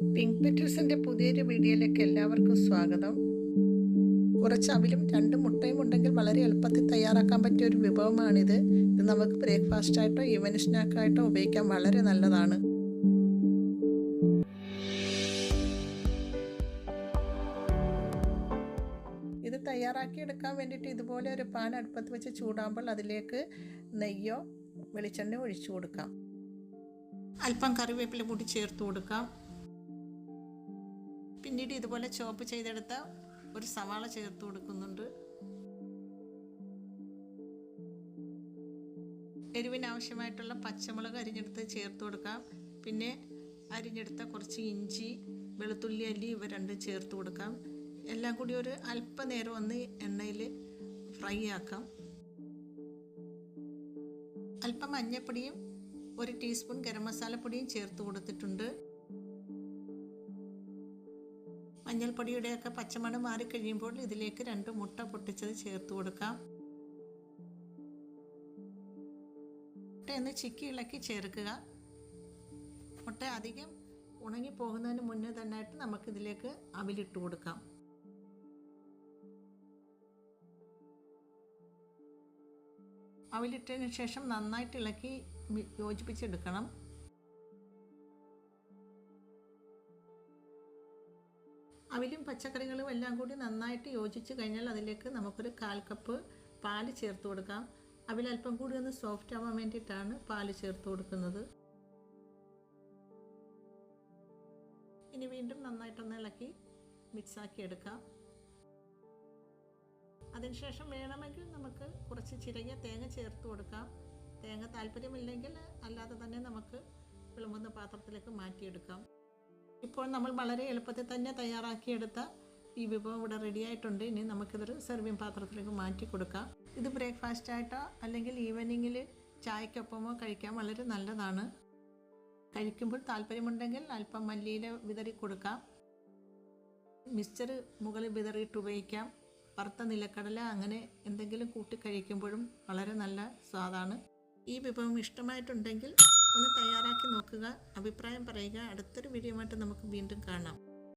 Pink പെറ്റൽസിന്റെ പുതിയൊരു വീഡിയോയിലേക്ക് എല്ലാവർക്കും സ്വാഗതം. കുറച്ച് അവിലും രണ്ട് മുട്ടയും ഉണ്ടെങ്കിൽ വളരെ എളുപ്പത്തിൽ തയ്യാറാക്കാൻ പറ്റിയ ഒരു വിഭവമാണിത്. ഇത് നമുക്ക് ബ്രേക്ക്ഫാസ്റ്റ് ആയിട്ടോ ഈവനിങ് സ്നാക്കായിട്ടോ ഉപയോഗിക്കാൻ വളരെ നല്ലതാണ്. ഇത് തയ്യാറാക്കി എടുക്കാൻ വേണ്ടിയിട്ട് ഇതുപോലെ ഒരു പാൻ അടുപ്പത്ത് വെച്ച് ചൂടാകുമ്പോൾ അതിലേക്ക് നെയ്യോ വെളിച്ചെണ്ണയോ ഒഴിച്ചു കൊടുക്കാം. അല്പം കറിവേപ്പില കൂടി ചേർത്ത് കൊടുക്കാം. പിന്നീട് ഇതുപോലെ ചോപ്പ് ചെയ്തെടുത്ത ഒരു സവാള ചേർത്ത് കൊടുക്കുന്നുണ്ട്. എരിവിന് ആവശ്യമായിട്ടുള്ള പച്ചമുളക് അരിഞ്ഞെടുത്ത് ചേർത്ത് കൊടുക്കാം. പിന്നെ അരിഞ്ഞെടുത്ത കുറച്ച് ഇഞ്ചി വെളുത്തുള്ളി അല്ലി ഇവ രണ്ടും ചേർത്ത് കൊടുക്കാം. എല്ലാം കൂടി ഒരു അല്പനേരം ഒന്ന് എണ്ണയിൽ ഫ്രൈ ആക്കാം. അല്പം മഞ്ഞപ്പൊടിയും ഒരു ടീസ്പൂൺ ഗരം മസാലപ്പൊടിയും ചേർത്ത് കൊടുത്തിട്ടുണ്ട്. മഞ്ഞൾപ്പൊടിയുടെയൊക്കെ പച്ചമണം മാറിക്കഴിയുമ്പോൾ ഇതിലേക്ക് രണ്ട് മുട്ട പൊട്ടിച്ചത് ചേർത്ത് കൊടുക്കാം. മുട്ടയൊന്ന് ചിക്കി ഇളക്കി ചേർക്കുക. മുട്ട അധികം ഉണങ്ങി പോകുന്നതിന് മുന്നേ തന്നെയായിട്ട് നമുക്കിതിലേക്ക് അവിലിട്ട് കൊടുക്കാം. അവിലിട്ടതിന് ശേഷം നന്നായിട്ട് ഇളക്കി യോജിപ്പിച്ചെടുക്കണം. അവിലും പച്ചക്കറികളും എല്ലാം കൂടി നന്നായിട്ട് യോജിച്ച് കഴിഞ്ഞാൽ അതിലേക്ക് നമുക്കൊരു കാൽ കപ്പ് പാൽ ചേർത്ത് കൊടുക്കാം. അവിൽ അല്പം കൂടി ഒന്ന് സോഫ്റ്റ് ആവാൻ വേണ്ടിയിട്ടാണ് പാൽ ചേർത്ത് കൊടുക്കുന്നത്. ഇനി വീണ്ടും നന്നായിട്ടൊന്ന് ഇളക്കി മിക്സാക്കി എടുക്കാം. അതിനുശേഷം വേണമെങ്കിൽ നമുക്ക് കുറച്ച് ചിരകിയ തേങ്ങ ചേർത്ത് കൊടുക്കാം. തേങ്ങ താല്പര്യമില്ലെങ്കിൽ അല്ലാതെ തന്നെ നമുക്ക് വിളമ്പുന്ന പാത്രത്തിലേക്ക് മാറ്റിയെടുക്കാം. ഇപ്പോൾ നമ്മൾ വളരെ എളുപ്പത്തിൽ തന്നെ തയ്യാറാക്കിയെടുത്ത ഈ വിഭവം ഇവിടെ റെഡി ആയിട്ടുണ്ട്. ഇനി നമുക്കിതൊരു സെർവിങ് പാത്രത്തിലേക്ക് മാറ്റി കൊടുക്കാം. ഇത് ബ്രേക്ക്ഫാസ്റ്റ് ആയിട്ടോ അല്ലെങ്കിൽ ഈവനിങ്ങിൽ ചായക്കൊപ്പമോ കഴിക്കാൻ വളരെ നല്ലതാണ്. കഴിക്കുമ്പോൾ താല്പര്യമുണ്ടെങ്കിൽ അല്പം മല്ലിയില വിതറി കൊടുക്കാം. മിക്സ്ചർ മുകളിൽ വിതറിയിട്ട് ഉപയോഗിക്കാം. വറുത്ത നിലക്കടല അങ്ങനെ എന്തെങ്കിലും കൂട്ടി കഴിക്കുമ്പോഴും വളരെ നല്ല സ്വാദാണ്. ഈ വിഭവം ഇഷ്ടമായിട്ടുണ്ടെങ്കിൽ ഒന്ന് തയ്യാറാക്കി നോക്കുക അഭിപ്രായം പറയുക. അടുത്തൊരു വീഡിയോ നമുക്ക് വീണ്ടും കാണാം.